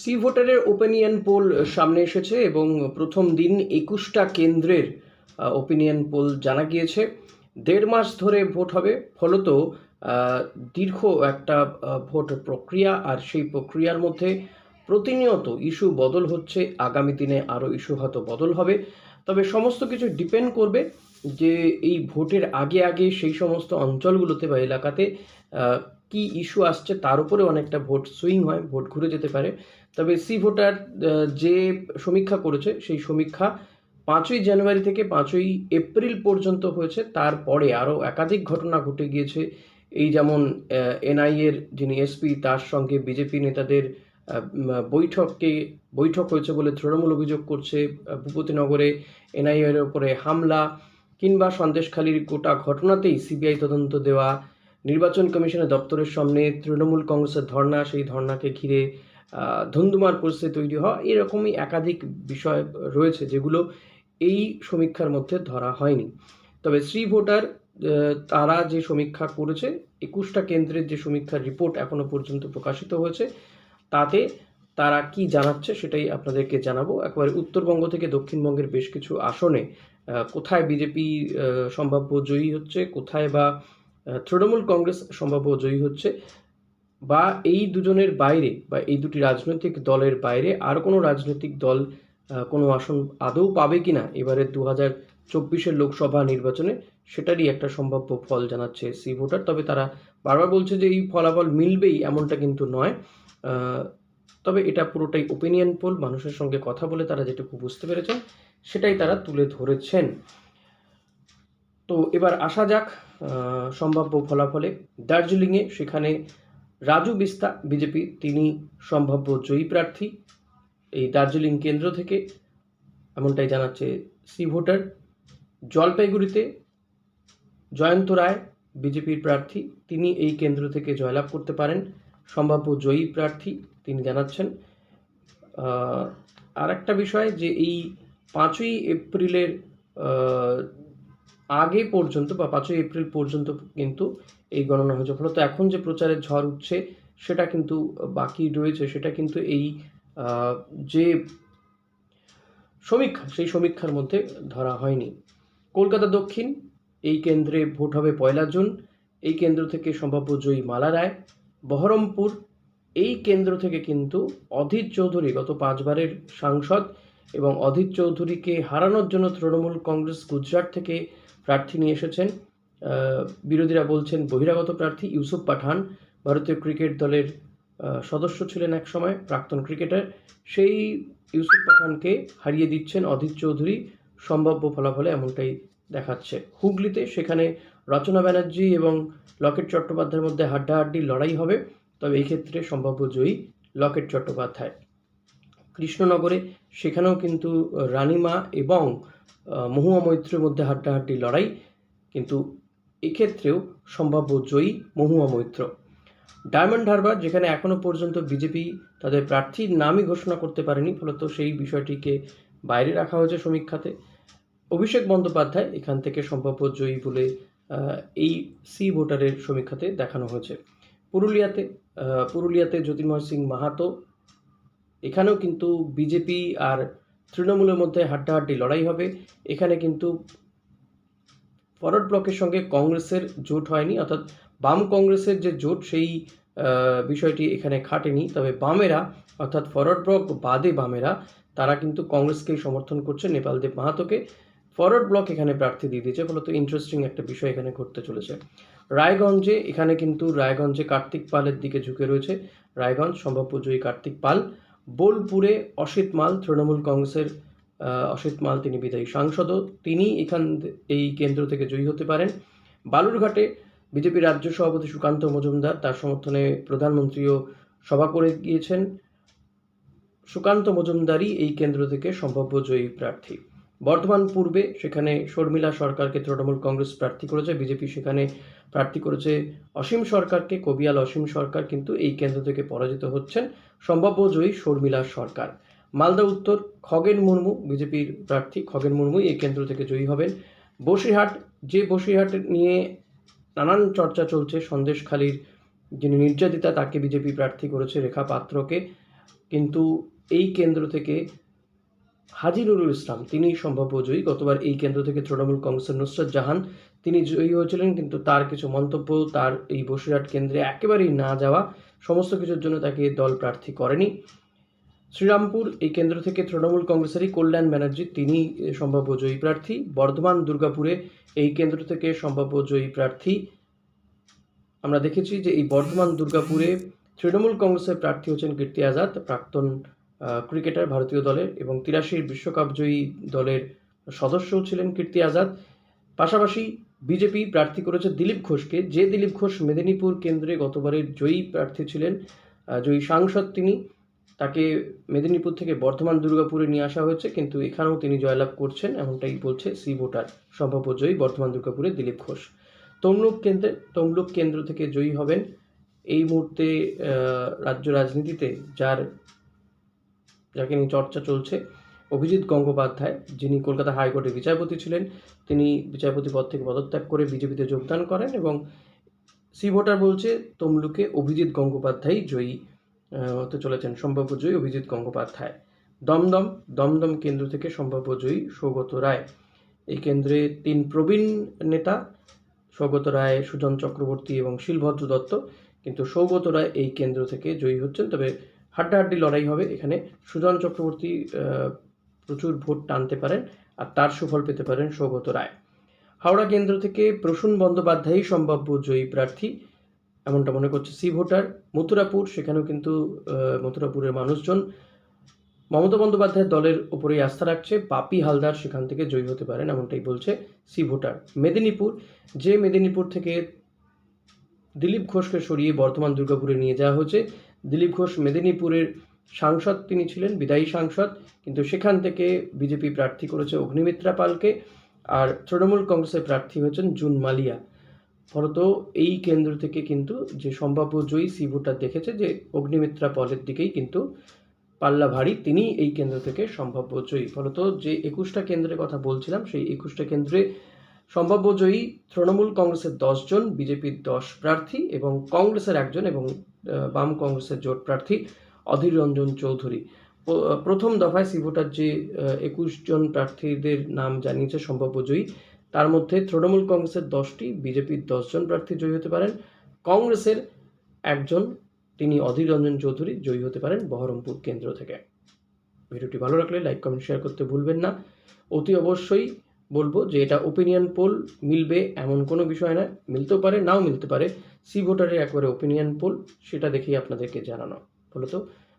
C ভোটারের opinion pole সামনে এসেছে এবং প্রথম দিন একুশটা কেন্দ্রের ওপিনিয়ন পোল জানা গিয়েছে। দেড় মাস ধরে ভোট হবে, ফলত দীর্ঘ একটা ভোট প্রক্রিয়া আর সেই প্রক্রিয়ার মধ্যে প্রতিনিয়ত ইস্যু বদল হচ্ছে। আগামী দিনে আরও ইস্যু হয়তো বদল হবে। তবে সমস্ত কিছু ডিপেন্ড করবে যে এই ভোটের আগে আগে সেই সমস্ত অঞ্চলগুলোতে বা এলাকাতে কি ইস্যু আসছে তার উপরে অনেকটা ভোট সুইং হয়, ভোট ঘুরে যেতে পারে। তবে সি ভোটার যে সমীক্ষা করেছে সেই সমীক্ষা পাঁচই জানুয়ারি থেকে পাঁচই এপ্রিল পর্যন্ত হয়েছে। তারপরে আরও একাধিক ঘটনা ঘটে গিয়েছে। এই যেমন এনআইএর যিনি এসপি, তার সঙ্গে বিজেপি নেতাদের বৈঠককে, বৈঠক হয়েছে বলে তৃণমূল অভিযোগ করছে ভূপতিনগরে এনআইএর ওপরে হামলা। কিংবা সন্দেশখালীর গোটা ঘটনাতেই সিবিআই তদন্ত দেওয়া। নির্বাচন কমিশনের দপ্তরের সামনে তৃণমূল কংগ্রেসের ধর্ণা সেই ধর্নাকে ঘিরে আহ, ধুন্ধুমার পরিস্থিতি তৈরি হওয়া এরকমই একাধিক বিষয় রয়েছে যেগুলো এই সমীক্ষার মধ্যে ধরা হয়নি। তবে শ্রী ভোটার তারা যে সমীক্ষা করেছে একুশটা কেন্দ্রের যে সমীক্ষার রিপোর্ট এখনও পর্যন্ত প্রকাশিত হয়েছে তাতে তারা কি জানাচ্ছে সেটাই আপনাদেরকে জানাব। একবারে উত্তরবঙ্গ থেকে দক্ষিণবঙ্গের বেশ কিছু আসনে কোথায় বিজেপি সম্ভাব্য জয়ী হচ্ছে, কোথায় বা তৃণমূল কংগ্রেস সম্ভাব্য জয়ী হচ্ছে, বা এই দুজনের বাইরে বা এই দুটি রাজনৈতিক দলের বাইরে আর কোনো রাজনৈতিক দল কোনো আসন আদৌ পাবে কিনা এবারে দু হাজার চব্বিশের লোকসভা নির্বাচনে সেটারই একটা সম্ভাব্য ফল জানাচ্ছে সি ভোটার। তবে তারা বারবার বলছে যে এই ফলাফল মিলবেই এমনটা কিন্তু নয়। তবে এটা পুরোটাই ওপিনিয়ন পোল মানুষের সঙ্গে কথা বলে তারা যেটুকু বুঝতে পেরেছেন, সেটাই তারা তুলে ধরেছেন। তো এবার আসা যাক সম্ভাব্য ফলাফলে। দার্জিলিংয়ে সেখানে রাজু বিস্তা, বিজেপি, তিনি সম্ভাব্য জয়ী প্রার্থী। এই দার্জিলিং কেন্দ্র থেকে এমনটাই জানাচ্ছে সি ভোটার। জলপাইগুড়িতে জয়ন্ত রায়, বিজেপির প্রার্থী, তিনি এই কেন্দ্র থেকে জয়লাভ করতে পারেন। সম্ভাব্য জয়ী প্রার্থী তিনি জানাচ্ছেন। আর একটা বিষয় যে এই পাঁচই এপ্রিলের আগে পর্যন্ত বা পাঁচই এপ্রিল পর্যন্ত কিন্তু এই গণনা হয়েছে। ফলত এখন যে প্রচারের ঝড় উঠছে, সেটা কিন্তু বাকি রয়েছে। সেটা কিন্তু এই যে সমীক্ষা, সেই সমীক্ষার মধ্যে ধরা হয়নি। কলকাতা দক্ষিণ, এই কেন্দ্রে ভোট হবে পয়লা জুন। এই কেন্দ্র থেকে সম্ভাব্য জয়ী মালা রায়। বহরমপুর এই কেন্দ্র থেকে কিন্তু অধীর চৌধুরী গত পাঁচবারের সাংসদ এবং অধীর চৌধুরীকে হারানোর জন্য তৃণমূল কংগ্রেস গুজরাট থেকে প্রার্থী নিয়ে এসেছেন। বিরোধীরা বলছেন বহিরাগত প্রার্থী ইউসুফ পাঠান ভারতীয় ক্রিকেট দলের সদস্য ছিলেন এক সময় প্রাক্তন ক্রিকেটার। সেই ইউসুফ পাঠানকে হারিয়ে দিচ্ছেন অধীর চৌধুরী। সম্ভাব্য ফলাফলে এমনটাই দেখাচ্ছে। হুগলিতে সেখানে রচনা ব্যানার্জি এবং লকেট চট্টোপাধ্যায়ের মধ্যে হাড্ডাহাড্ডি লড়াই হবে। তবে এই ক্ষেত্রে সম্ভাব্য জয়ী লকেট চট্টোপাধ্যায়। কৃষ্ণনগরে সেখানেও কিন্তু রানিমা এবং মহুয়া মৈত্রের মধ্যে হাড্ডাহাড্ডি লড়াই কিন্তু এক্ষেত্রেও সম্ভাব্য জয়ী মহুয়া মৈত্র। ডায়মন্ড হারবার, যেখানে এখনও পর্যন্ত বিজেপি তাদের প্রার্থীর নামই ঘোষণা করতে পারেনি, ফলত সেই বিষয়টিকে বাইরে রাখা হয়েছে সমীক্ষাতে। অভিষেক বন্দ্যোপাধ্যায় এখান থেকে সম্ভাব্য জয়ী বলে এই সি ভোটারের সমীক্ষাতে দেখানো হয়েছে। পুরুলিয়াতে পুরুলিয়াতে জ্যোতির্ময় সিং মাহাতো। এখানেও কিন্তু বিজেপি আর তৃণমূলের মধ্যে হাড্ডাহাড্ডি লড়াই হবে। এখানে কিন্তু ফরওয়ার্ড ব্লকের সঙ্গে কংগ্রেসের জোট হয়নি, অর্থাৎ বাম কংগ্রেসের যে জোট, সেই বিষয়টি এখানে খাটেনি। তবে বামেরা, অর্থাৎ ফরওয়ার্ড ব্লক বাদে বামেরা, তারা কিন্তু কংগ্রেসকেই সমর্থন করছে নেপালদেব মাহাতোকে। ফরওয়ার্ড ব্লক এখানে প্রার্থী দিয়ে দিয়েছে, ফলত ইন্টারেস্টিং একটা বিষয় এখানে ঘটতে চলেছে। রায়গঞ্জে, এখানে কিন্তু রায়গঞ্জে কার্তিক পালের দিকে ঝুঁকে রয়েছে। রায়গঞ্জ, সম্ভাব্য জয়ী কার্তিক পাল। বোলপুরে অসিত মাল, তৃণমূল কংগ্রেসের অসিত মাল, তিনি বিদায়ী সাংসদও। তিনি এখান এই কেন্দ্র থেকে জয়ী হতে পারেন। বালুরঘাটে বিজেপি রাজ্য সভাপতি সুকান্ত মজুমদার তার সমর্থনে প্রধানমন্ত্রীও সভা করে গিয়েছেন। সুকান্ত মজুমদারই এই কেন্দ্র থেকে সম্ভাব্য জয়ী প্রার্থী। বর্ধমান পূর্বে সেখানে শর্মিলা সরকারকে তৃণমূল কংগ্রেস প্রার্থী করেছে, বিজেপি সেখানে প্রার্থী করেছে অসীম সরকারকে, কবিয়াল অসীম সরকার কিন্তু এই কেন্দ্র থেকে পরাজিত হচ্ছেন সম্ভাব্য জয়ী শর্মিলা সরকার। মালদা উত্তর, খগেন মুর্মু, বিজেপির প্রার্থী খগেন মুর্মু এই কেন্দ্র থেকে জয়ী হবেন। বসিরহাট, যে বসিরহাট নিয়ে নানান চর্চা চলছে, সন্দেশখালীর যিনি নির্যাতিতা তাকে বিজেপি প্রার্থী করেছে রেখা পাত্রকে, কিন্তু এই কেন্দ্র থেকে হাজি নুরুল ইসলাম তিনি সম্ভাব্য জয়ী। গতবার এই কেন্দ্র থেকে তৃণমূল কংগ্রেসের নুসরত জাহান, তিনি জয়ী হয়েছিলেন, কিন্তু তার কিছু মন্তব্য, তার এই বসিরহাট কেন্দ্রে একেবারেই না যাওয়া, সমস্ত কিছুর জন্য তাকে দল প্রার্থী করেনি। শ্রীরামপুর, এই কেন্দ্র থেকে তৃণমূল কংগ্রেসেরই কল্যাণ ব্যানার্জি তিনি সম্ভাব্য জয়ী প্রার্থী। বর্ধমান, দুর্গাপুরে এই কেন্দ্র থেকে সম্ভাব্য জয়ী প্রার্থী। আমরা দেখেছি যে এই বর্ধমান, দুর্গাপুরে তৃণমূল কংগ্রেসের প্রার্থী হচ্ছেন কীর্তি আজাদ, প্রাক্তন ক্রিকেটার ভারতীয় দলের এবং তিরাশির বিশ্বকাপ জয়ী দলের সদস্যও ছিলেন কীর্তি আজাদ। পাশাপাশি বিজেপি প্রার্থী করেছে দিলীপ ঘোষকে। যে দিলীপ ঘোষ মেদিনীপুর কেন্দ্রে গতবারের জয়ী প্রার্থী ছিলেন জয়ী সাংসদ তিনি, তাকে মেদিনীপুর থেকে বর্ধমান দুর্গাপুরে নিয়ে আসা হয়েছে, কিন্তু এখানেও তিনি জয়লাভ করছেন, এমনটাই বলছে সি ভোটার সম্ভাব্য জয়ী বর্ধমান দুর্গাপুরে দিলীপ ঘোষ। তমলুক কেন্দ্রে, তমলুক কেন্দ্র থেকে জয়ী হবেন এই মুহূর্তে রাজ্য রাজনীতিতে যার যাকে নিয়ে চর্চা চলছে, অভিজিৎ গঙ্গোপাধ্যায়, যিনি কলকাতা হাইকোর্টের বিচারপতি ছিলেন, তিনি বিচারপতি পদ থেকে পদত্যাগ করে বিজেপিতে যোগদান করেন এবং সি ভোটার বলছে, তমলুকে অভিজিৎ গঙ্গোপাধ্যায় জয়ী হতে চলেছেন সম্ভাব্য জয়ী অভিজিৎ গঙ্গোপাধ্যায়। দমদম দমদম কেন্দ্র থেকে সম্ভাব্য জয়ী সৌগত রায়। এই কেন্দ্রে তিন প্রবীণ নেতা, সৌগত রায়, সুজন চক্রবর্তী এবং শিলভদ্র দত্ত। কিন্তু সৌগত রায় এই কেন্দ্র থেকে জয়ী হচ্ছেন, তবে হাড্ডাহাড্ডি লড়াই হবে। এখানে সুজন চক্রবর্তী প্রচুর ভোট টানতে পারেন আর তার সুফল পেতে পারেন সৌগত রায়। হাওড়া কেন্দ্র থেকে প্রসূন বন্দ্যোপাধ্যায়ই সম্ভাব্য জয়ী প্রার্থী। এমনটা মনে করছে সি ভোটার। মথুরাপুর, সেখানেও কিন্তু মথুরাপুরের মানুষজন মমতা বন্দ্যোপাধ্যায়ের দলের উপরেই আস্থা রাখছে। পাপি হালদার সেখান থেকে জয়ী হতে পারেন, এমনটাই বলছে সি ভোটার। মেদিনীপুর, যে মেদিনীপুর থেকে দিলীপ ঘোষকে সরিয়ে বর্তমান দুর্গাপুরে নিয়ে যাওয়া হয়েছে। দিলীপ ঘোষ মেদিনীপুরের সাংসদ, তিনি ছিলেন বিদায়ী সাংসদ, কিন্তু সেখান থেকে বিজেপি প্রার্থী করেছে অগ্নিমিত্রা পালকে আর তৃণমূল কংগ্রেসের প্রার্থী হয়েছেন জুন মালিয়া। ফলত এই কেন্দ্র থেকে কিন্তু যে সম্ভাব্য জয়ী সি ভোটার দেখেছে যে অগ্নিমিত্রা পলের দিকেই কিন্তু পাল্লা ভারী তিনি এই কেন্দ্র থেকে সম্ভাব্য জয়ী। ফলত যে একুশটা কেন্দ্রের কথা বলছিলাম, সেই একুশটা কেন্দ্রে সম্ভাব্য জয়ী তৃণমূল কংগ্রেসের দশজন বিজেপির দশ প্রার্থী এবং কংগ্রেসের একজন এবং বাম কংগ্রেসের জোট প্রার্থী অধীর রঞ্জন চৌধুরী। প্রথম দফায় সিভোটার যে একুশ জন প্রার্থীদের নাম জানিয়েছে সম্ভাব্য জয়ী, তার মধ্যে তৃণমূল কংগ্রেসের দশটি, বিজেপির দশজন প্রার্থী জয়ী হতে পারেন, কংগ্রেসের একজন, তিনি অধীর রঞ্জন চৌধুরী, জয়ী হতে পারেন বহরমপুর কেন্দ্র থেকে। ভিডিওটি ভালো লাগলে লাইক, কমেন্ট, শেয়ার করতে ভুলবেন না। অতি অবশ্যই বলব যে এটা ওপিনিয়ন পোল মিলবে এমন কোনো বিষয় না মিলতেও পারে, নাও মিলতে পারে। সি ভোটারের একবারে ওপিনিয়ন পোল সেটা দেখেই আপনাদেরকে জানানো। ফলত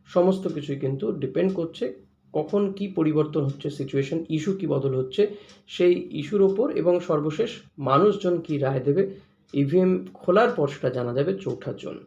সমস্ত কিছুই কিন্তু ডিপেন্ড করছে কখন কি পরিবর্তন হচ্ছে সিচুয়েশন ইস্যু কি বদল হচ্ছে, সেই ইস্যুর ওপর এবং সর্বশেষ মানুষজন কি রায় দেবে ইভিএম খোলার পর সেটা জানা যাবে চৌঠা জুন।